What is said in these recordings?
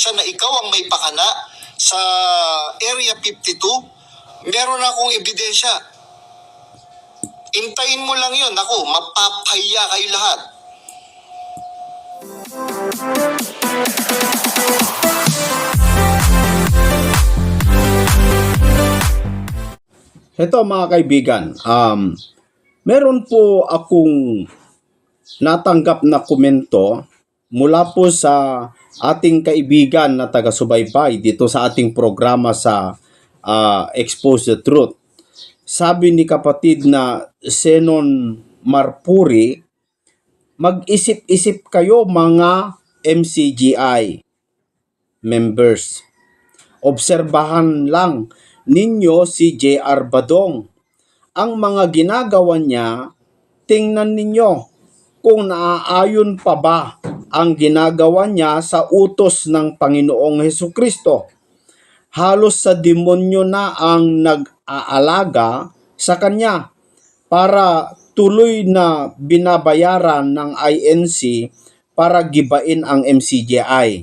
siya na ikaw ang may pakana sa Area 52, meron akong ebidensya. Intayin mo lang yun. Ako, mapapaya kayo lahat. Ito mga kaibigan, um, meron po akong natanggap na komento mula po sa ating kaibigan na taga-subaybay dito sa ating programa sa ah, Expose the Truth. Sabi ni kapatid na Senon Marpuri, mag-isip-isip kayo mga MCGI members. Obserbahan lang ninyo si J.R. Badong. Ang mga ginagawa niya, tingnan ninyo kung naaayon pa ba ang ginagawa niya sa utos ng Panginoong Heso Kristo. Halos sa demonyo na ang nag-aalaga sa kanya para tuloy na binabayaran ng INC para gibain ang MCGI.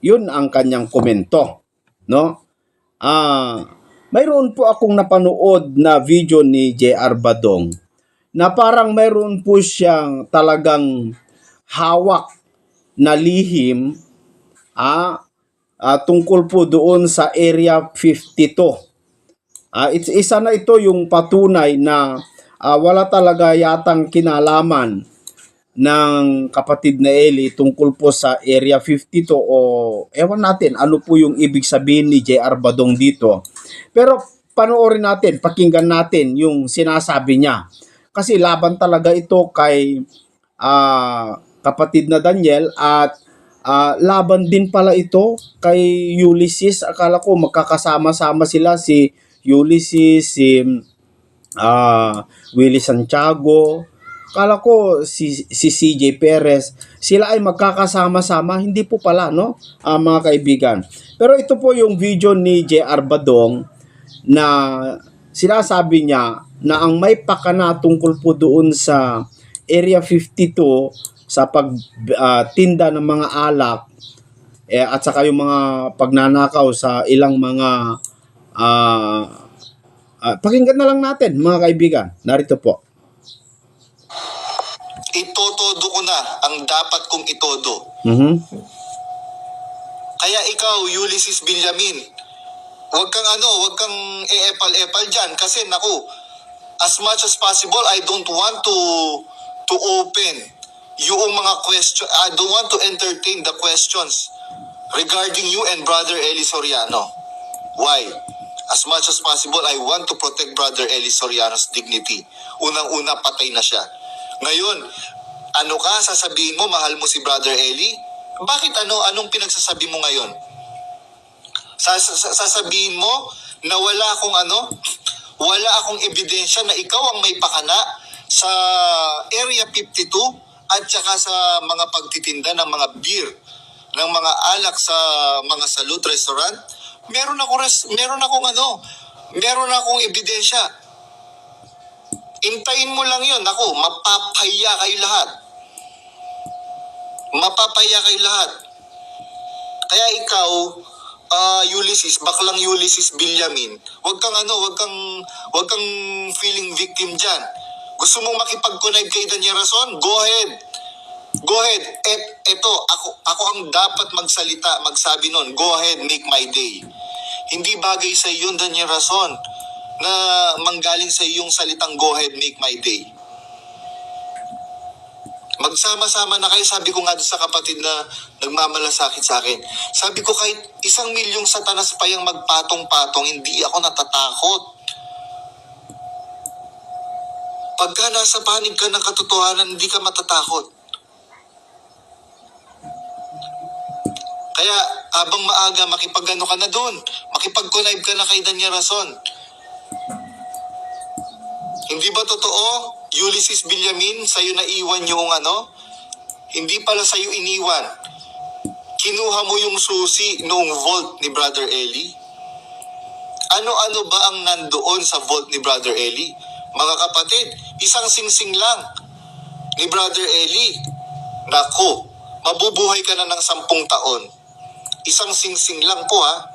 Yun ang kanyang komento, no? Ah, mayroon po akong napanood na video ni JR Badong na parang mayroon po siyang talagang hawak na lihim ah, ah, tungkol po doon sa Area 52. Ah, it's, isa na ito yung patunay na ah, wala talaga yatang kinalaman ng kapatid na Eli tungkol po sa Area 52 o ewan natin ano po yung ibig sabihin ni JR Badong dito. Pero panoorin natin, pakinggan natin yung sinasabi niya. Kasi laban talaga ito kay ah, kapatid na Daniel at ah, laban din pala ito kay Ulysses. Akala ko magkakasama-sama sila si Ulysses, si ah Willie Santiago. Kala ko si, si CJ Perez, sila ay magkakasama-sama, hindi po pala, no? Ah, mga kaibigan. Pero ito po yung video ni JR Badong na sinasabi niya na ang may pakana tungkol po doon sa Area 52 sa pagtinda ng mga alak eh, at saka yung mga pagnanakaw sa ilang mga ah ah, pakinggan na lang natin mga kaibigan. Narito po. Itotodo ko na ang dapat kong itodo. Mhm. Kaya ikaw, Ulysses Villamin, huwag kang ano, huwag kang e-epal-epal dyan. Kasi naku, as much as possible, I don't want to to open yung mga question, I don't want to entertain the questions regarding you and Brother Eli Soriano. Why? As much as possible, I want to protect Brother Eli Soriano's dignity. Unang-una, patay na siya. Ngayon, ano ka, sasabihin mo, mahal mo si Brother Eli? Bakit ano, anong pinagsasabi mo ngayon? Sas- sas- sasabihin mo na wala akong ano, wala akong ebidensya na ikaw ang may pakana sa Area 52 at saka sa mga pagtitinda ng mga beer, ng mga alak sa mga salute restaurant. Meron ako res, meron akong ano, meron akong ebidensya. Intayin mo lang yun. Ako, mapapaya kayo lahat. Mapapaya kayo lahat. Kaya ikaw, ah Ulysses, baklang Ulysses Villamin, wag kang ano, wag kang, wag kang feeling victim dyan. Gusto mong makipag-connive kay Daniel Rason? Go ahead. Go ahead. Et, eto, ako, ako ang dapat magsalita, magsabi nun. Go ahead, make my day. Hindi bagay sa iyo, Daniel Rason, na manggaling sa iyong salitang go ahead, make my day. Magsama-sama na kayo, sabi ko nga sa kapatid na nagmamalasakit sa akin. Sabi ko kahit isang milyong satanas pa yung magpatong-patong, hindi ako natatakot. Pagka nasa panig ka ng katotohanan, hindi ka matatakot. Kaya abang maaga, makipagano ka na doon. Makipag-connive ka na kay Daniel Rason. Hindi ba totoo, Ulysses Villamin, sa'yo na iwan yung ano? Hindi pala sa'yo iniwan. Kinuha mo yung susi noong vault ni Brother Eli? Ano-ano ba ang nandoon sa vault ni Brother Eli? Mga kapatid, isang singsing lang ni Brother Eli. Nako, mabubuhay ka na ng sampung taon. Isang singsing lang po ha.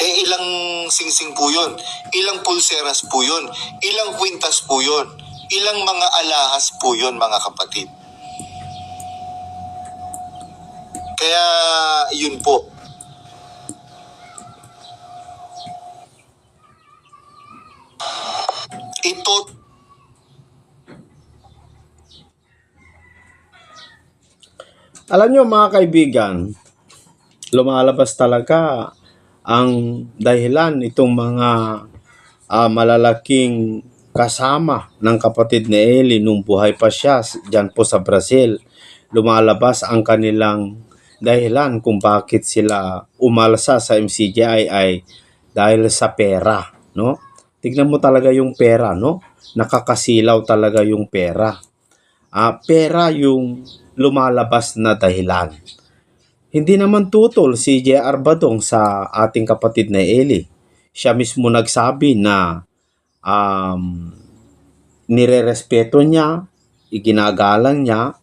Eh ilang singsing po yun? Ilang pulseras po yun? Ilang kwintas po yun? Ilang mga alahas po yun mga kapatid? Kaya yun po. Ito Alam nyo mga kaibigan, lumalabas talaga ang dahilan itong mga ah, malalaking kasama ng kapatid ni Eli nung buhay pa siya dyan po sa Brazil. Lumalabas ang kanilang dahilan kung bakit sila umalsa sa MCGI ay dahil sa pera, no? Tignan mo talaga yung pera, no? Nakakasilaw talaga yung pera. Ah, pera yung lumalabas na dahilan. Hindi naman tutol si J.R. Badong sa ating kapatid na Eli. Siya mismo nagsabi na um, nirerespeto niya, iginagalang niya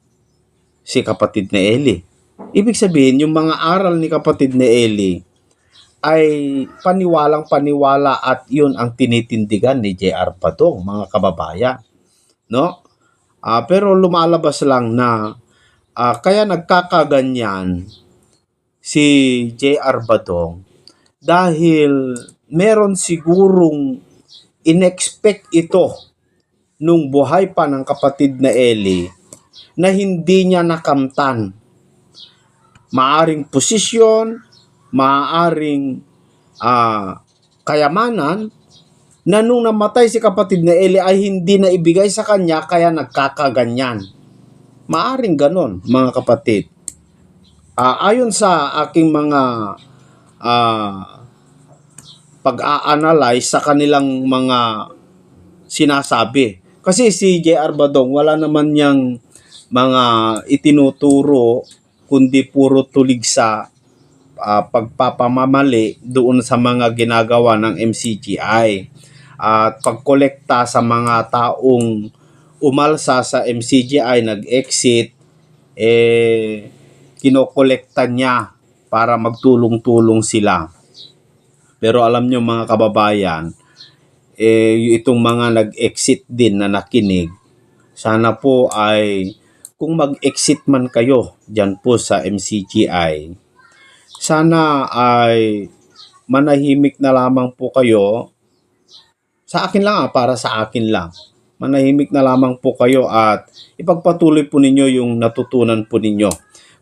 si kapatid na Eli. Ibig sabihin, yung mga aral ni kapatid na Eli ay paniwalang paniwala at yun ang tinitindigan ni J.R. Badong, mga kababayan. No? Ah, pero lumalabas lang na ah, kaya nagkakaganyan si J.R. Badong dahil meron sigurong inexpect ito nung buhay pa ng kapatid na Eli na hindi niya nakamtan. Maaring posisyon, maaring ah, kayamanan na nung namatay si kapatid na Eli ay hindi na ibigay sa kanya kaya nagkakaganyan. Maaring ganon, mga kapatid. Ah, ayon sa aking mga ah, pag-a-analyze sa kanilang mga sinasabi. Kasi si J.R. Badong, wala naman niyang mga itinuturo kundi puro tulig sa ah, pagpapamamali doon sa mga ginagawa ng MCGI at pagkolekta sa mga taong umalsa sa MCGI nag-exit eh kinokolekta niya para magtulong-tulong sila. Pero alam nyo mga kababayan, eh, itong mga nag-exit din na nakinig, sana po ay kung mag-exit man kayo dyan po sa MCGI, sana ay manahimik na lamang po kayo sa akin lang ah, para sa akin lang. Manahimik na lamang po kayo at ipagpatuloy po ninyo yung natutunan po ninyo.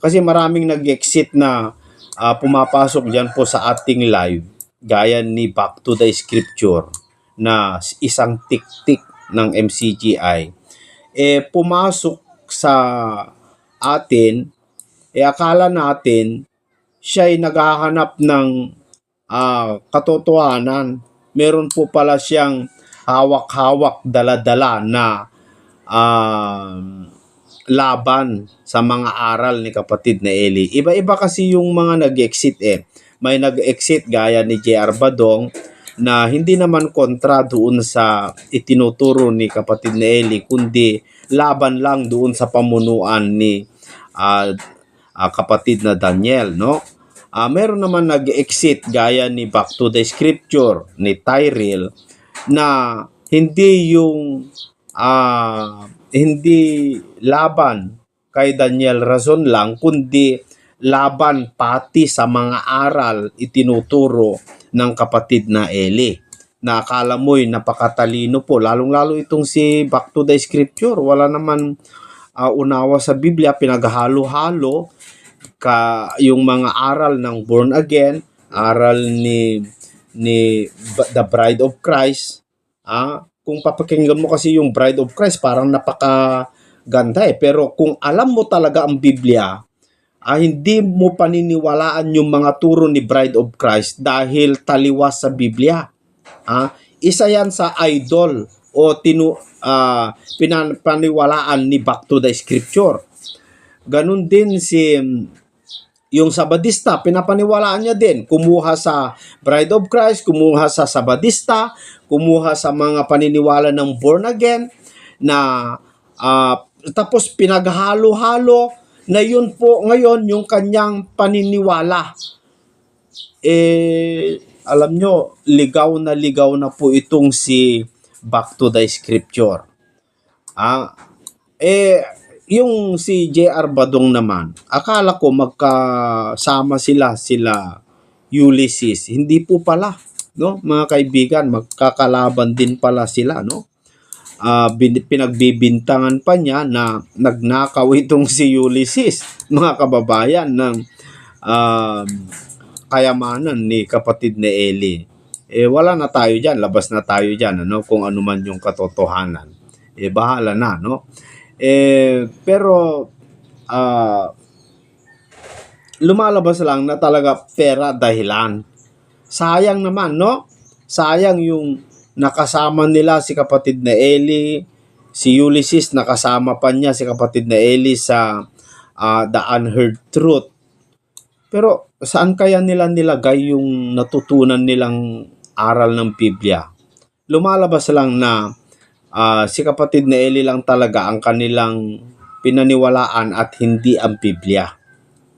Kasi maraming nag-exit na ah, pumapasok dyan po sa ating live gaya ni Back to the Scripture na isang tik-tik ng MCGI. Eh, pumasok sa atin, eh akala natin siya ay naghahanap ng ah, katotohanan. Meron po pala siyang hawak-hawak, dala-dala na um, laban sa mga aral ni kapatid na Eli. Iba-iba kasi yung mga nag-exit eh. May nag-exit gaya ni JR Badong na hindi naman kontra doon sa itinuturo ni kapatid na Eli kundi laban lang doon sa pamunuan ni ah, ah, kapatid na Daniel, no? Ah, meron naman nag-exit gaya ni Back to the Scripture ni Tyrell na hindi yung ah, hindi laban kay Daniel Razon lang kundi laban pati sa mga aral itinuturo ng kapatid na Eli. Na akala mo'y napakatalino po lalong-lalo itong si Back to the Scripture. Wala naman ah, unawa sa Biblia pinaghalo-halo ka yung mga aral ng born again aral ni ni The Bride of Christ ah kung papakinggan mo kasi yung Bride of Christ parang napaka ganda eh. Pero kung alam mo talaga ang Biblia ah, hindi mo paniniwalaan yung mga turo ni Bride of Christ dahil taliwas sa Biblia. Ah isa yan sa idol o tinu ah, pinapaniwalaan ni Back to the Scripture. Ganun din si yung Sabadista, pinapaniwalaan niya din. Kumuha sa Bride of Christ, kumuha sa Sabadista, kumuha sa mga paniniwala ng born again na ah, tapos pinaghalo-halo na yun po ngayon yung kanyang paniniwala. Eh, alam nyo, ligaw na ligaw na po itong si Back to the Scripture. Ah, eh, yung si J.R. Badong naman, akala ko magkasama sila, sila Ulysses. Hindi po pala, no? Mga kaibigan, magkakalaban din pala sila, no? Ah, bin- pinagbibintangan pa niya na nagnakaw itong si Ulysses, mga kababayan ng um, kayamanan ni kapatid ni Eli. Eh wala na tayo diyan, labas na tayo diyan ano kung ano man yung katotohanan. Eh bahala na, no? Eh pero ah lumalabas lang na talaga pera dahilan. Sayang naman, no? Sayang yung nakasama nila si kapatid na Eli, si Ulysses nakasama pa niya si kapatid na Eli sa ah, The Unheard Truth. Pero saan kaya nila nilagay yung natutunan nilang aral ng Biblia? Lumalabas lang na ah, si kapatid na Eli lang talaga ang kanilang pinaniwalaan at hindi ang Biblia.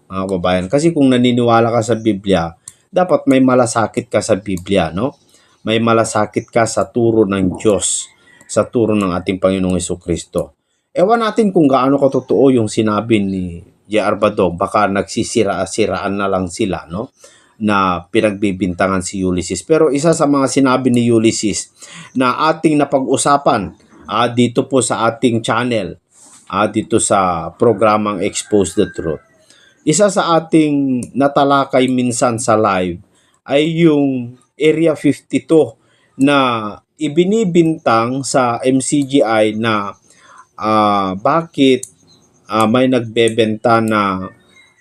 Mga kababayan. Kasi kung naniniwala ka sa Biblia, dapat may malasakit ka sa Biblia, no? May malasakit ka sa turo ng Diyos, sa turo ng ating Panginoong Heso Kristo. Ewan natin kung gaano katotoo yung sinabi ni J.R. Badong, baka nagsisira-siraan na lang sila, no? Na pinagbibintangan si Ulysses. Pero isa sa mga sinabi ni Ulysses na ating napag-usapan ah, dito po sa ating channel, ah, dito sa programang Expose the Truth. Isa sa ating natalakay minsan sa live ay yung Area 52 na ibinibintang sa MCGI na ah, bakit ah, may nagbebenta na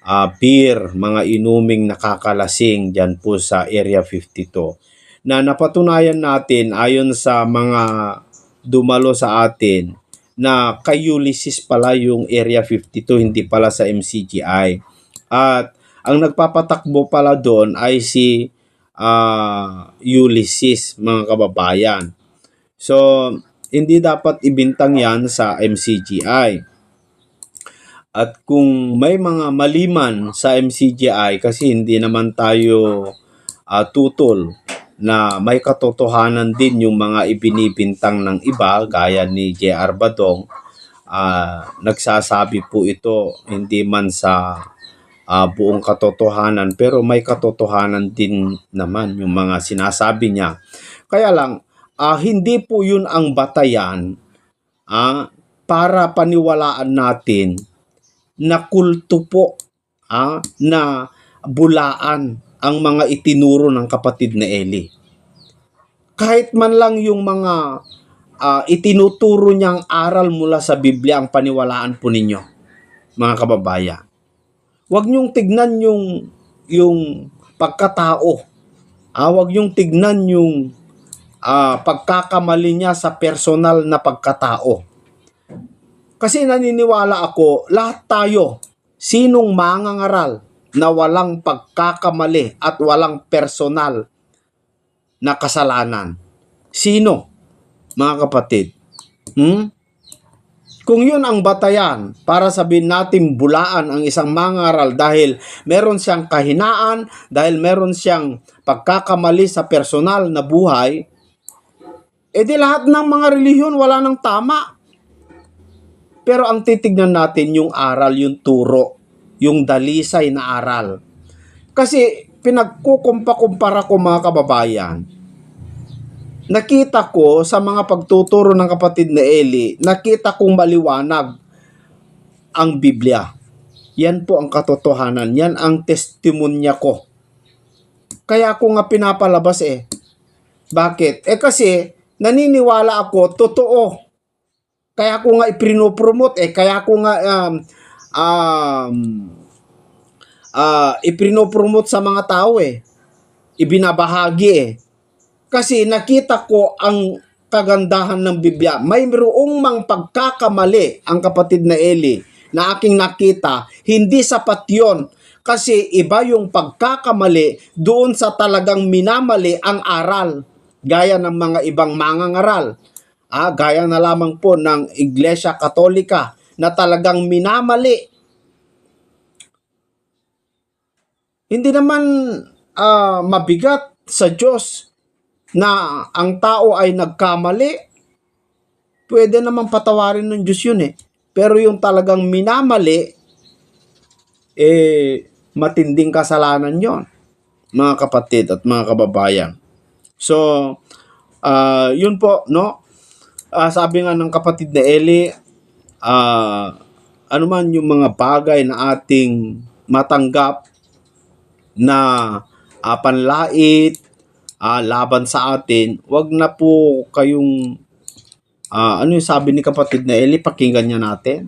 ah, beer, mga inuming nakakalasing dyan po sa Area 52 na napatunayan natin ayon sa mga dumalo sa atin na kay Ulysses pala yung Area 52 hindi pala sa MCGI at ang nagpapatakbo pala doon ay si ah, Ulysses mga kababayan. So hindi dapat ibintang yan sa MCGI at kung may mga maliman sa MCGI kasi hindi naman tayo ah, tutol na may katotohanan din yung mga ibinibintang ng iba gaya ni J.R. Badong ah, nagsasabi po ito hindi man sa ah, buong katotohanan pero may katotohanan din naman yung mga sinasabi niya kaya lang ah, hindi po yun ang batayan ah, para paniwalaan natin na kulto po ah, na bulaan ang mga itinuro ng kapatid na Eli. Kahit man lang yung mga ah, itinuturo niyang aral mula sa Biblia ang paniwalaan po ninyo, mga kababayan. Huwag niyong tignan yung yung pagkatao. Ah, huwag niyong tignan yung ah, pagkakamali niya sa personal na pagkatao. Kasi naniniwala ako, lahat tayo, sinong mangangaral na walang pagkakamali at walang personal na kasalanan? Sino, mga kapatid? Hmm? Kung yun ang batayan para sabihin natin bulaan ang isang mangaral dahil meron siyang kahinaan, dahil meron siyang pagkakamali sa personal na buhay, edi lahat ng mga relihiyon wala nang tama. Pero ang titignan natin yung aral, yung turo, yung dalisay na aral. Kasi pinagkukumpa-kumpara ko mga kababayan, nakita ko sa mga pagtuturo ng kapatid na Eli, nakita kong maliwanag ang Biblia. Yan po ang katotohanan. Yan ang testimonya ko. Kaya ako nga pinapalabas eh. Bakit? Eh kasi naniniwala ako, totoo. Kaya ko nga iprinopromote eh. Kaya ko nga um, um, uh, iprinopromote sa mga tao eh. Ibinabahagi eh. Kasi nakita ko ang kagandahan ng Biblia. May mayroong mang pagkakamali ang kapatid na Eli na aking nakita. Hindi sapat yon kasi iba yung pagkakamali doon sa talagang minamali ang aral gaya ng mga ibang mangangaral. Ah, gaya na lamang po ng Iglesia Katolika na talagang minamali hindi naman ah, mabigat sa Diyos na ang tao ay nagkamali. Pwede naman patawarin ng Diyos yun eh. Pero yung talagang minamali, eh, matinding kasalanan yon mga kapatid at mga kababayan. So, ah, yun po, no? Ah, sabi nga ng kapatid na Eli, ah, ano man yung mga bagay na ating matanggap na ah, panlait, ah, laban sa atin, wag na po kayong ah, ano yung sabi ni kapatid na Eli, pakinggan niya natin.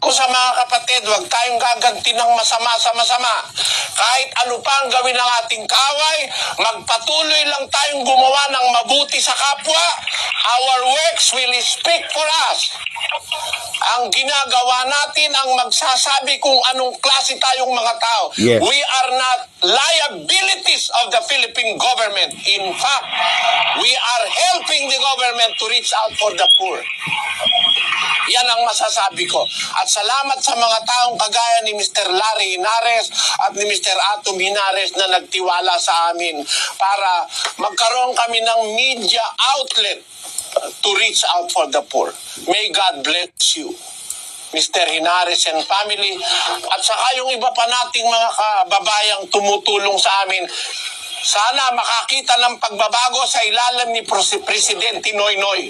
Ko sa mga kapatid, huwag tayong gaganti ng masama sa masama. Kahit ano pa ang gawin ng ating kaway, magpatuloy lang tayong gumawa ng mabuti sa kapwa. Our works will speak for us. Ang ginagawa natin ang magsasabi kung anong klase tayong mga tao. Yes. We are not liabilities of the Philippine government. In fact, we are helping the government to reach out for the poor. Yan ang masasabi ko. At salamat sa mga taong kagaya ni Mr. Larry Hinares at ni Mr. Atom Hinares na nagtiwala sa amin para magkaroon kami ng media outlet to reach out for the poor. May God bless you. Mr. Hinares and family at saka yung iba pa nating mga kababayang tumutulong sa amin sana makakita ng pagbabago sa ilalim ni Pres- Presidente Noynoy.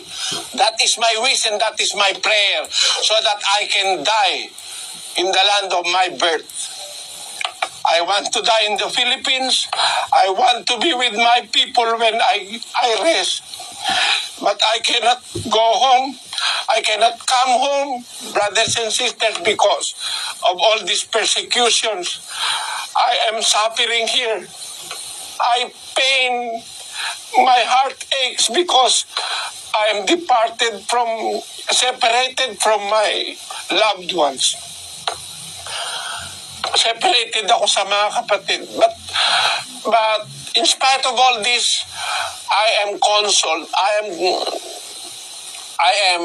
That is my wish and that is my prayer so that I can die in the land of my birth. I want to die in the Philippines. I want to be with my people when I, I rest. But I cannot go home. I cannot come home, brothers and sisters, because of all these persecutions. I am suffering here. I pain, my heart aches because I am departed from, separated from my loved ones. Separated ako sa mga kapatid. But, but in spite of all this, I am consoled. I am, I am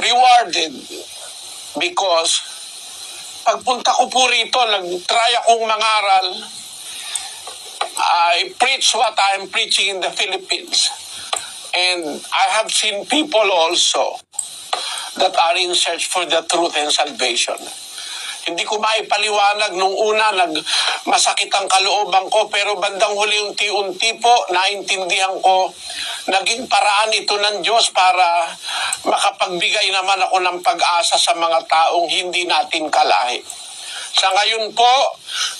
rewarded because pagpunta ko po rito, nag-try akong mangaral, I preach what I'm preaching in the Philippines. And I have seen people also that are in search for the truth and salvation. Hindi ko maipaliwanag nung una, nag masakit ang kalooban ko, pero bandang huli unti-unti po, naintindihan ko, naging paraan ito ng Diyos para makapagbigay naman ako ng pag-asa sa mga taong hindi natin kalahi. Sa ngayon po,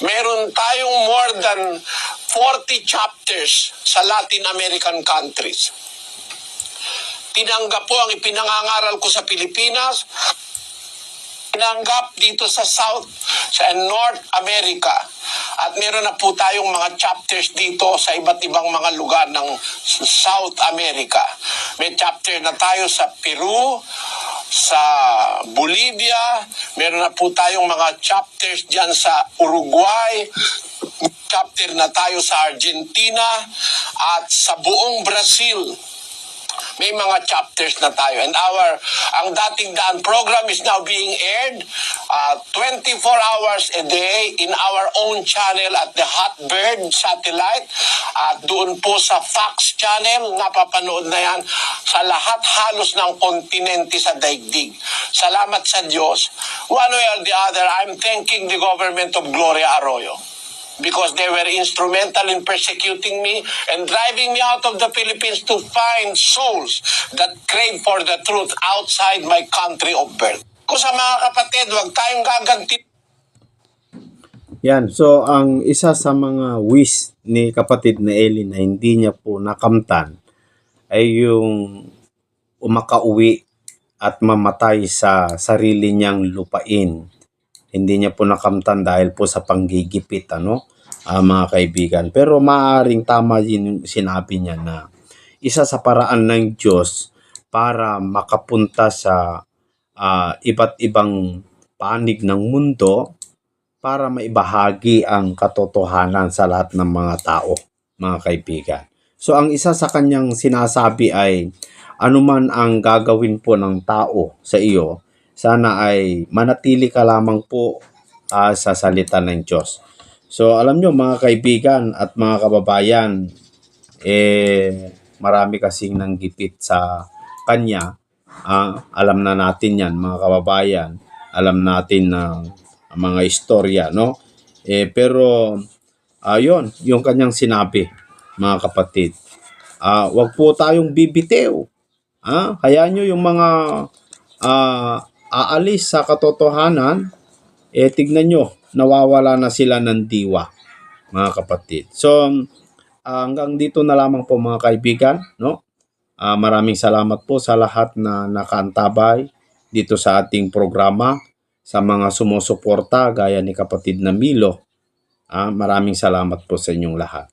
meron tayong more than 40 chapters sa Latin American countries. Tinanggap po ang ipinangangaral ko sa Pilipinas, tinanggap dito sa South, sa North America. At meron na po tayong mga chapters dito sa iba't ibang mga lugar ng South America. May chapter na tayo sa Peru, sa Bolivia, meron na po tayong mga chapters dyan sa Uruguay, chapter na tayo sa Argentina, at sa buong Brazil may mga chapters na tayo. And our, ang dating daan program is now being aired uh, 24 hours a day in our own channel at the Hotbird satellite. At doon po sa Fox channel, napapanood na yan sa lahat halos ng kontinente sa daigdig. Salamat sa Diyos. One way or the other, I'm thanking the government of Gloria Arroyo because they were instrumental in persecuting me and driving me out of the Philippines to find souls that crave for the truth outside my country of birth. Kung sa mga kapatid, huwag tayong gaganti Yan, so ang isa sa mga wish ni kapatid na Eli na hindi niya po nakamtan ay yung umakauwi at mamatay sa sarili niyang lupain. Hindi niya po nakamtan dahil po sa panggigipit, ano, ah, mga kaibigan. Pero maaring tama din sinabi niya na isa sa paraan ng Diyos para makapunta sa ah, iba't ibang panig ng mundo para maibahagi ang katotohanan sa lahat ng mga tao, mga kaibigan. So ang isa sa kanyang sinasabi ay anuman ang gagawin po ng tao sa iyo, sana ay manatili ka lamang po ah, sa salita ng Diyos. So alam nyo mga kaibigan at mga kababayan, eh marami kasing nanggipit sa kanya. Ah, alam na natin yan mga kababayan. Alam natin na mga istorya, no? Eh, pero ayun, yung kanyang sinabi, mga kapatid. Ah, wag po tayong bibitew. Ah, hayaan nyo yung mga ah, aalis sa katotohanan, eh tignan nyo, nawawala na sila ng diwa, mga kapatid. So, ah, hanggang dito na lamang po mga kaibigan, no? Ah, maraming salamat po sa lahat na nakaantabay dito sa ating programa, sa mga sumusuporta gaya ni kapatid na Milo. Ah, maraming salamat po sa inyong lahat.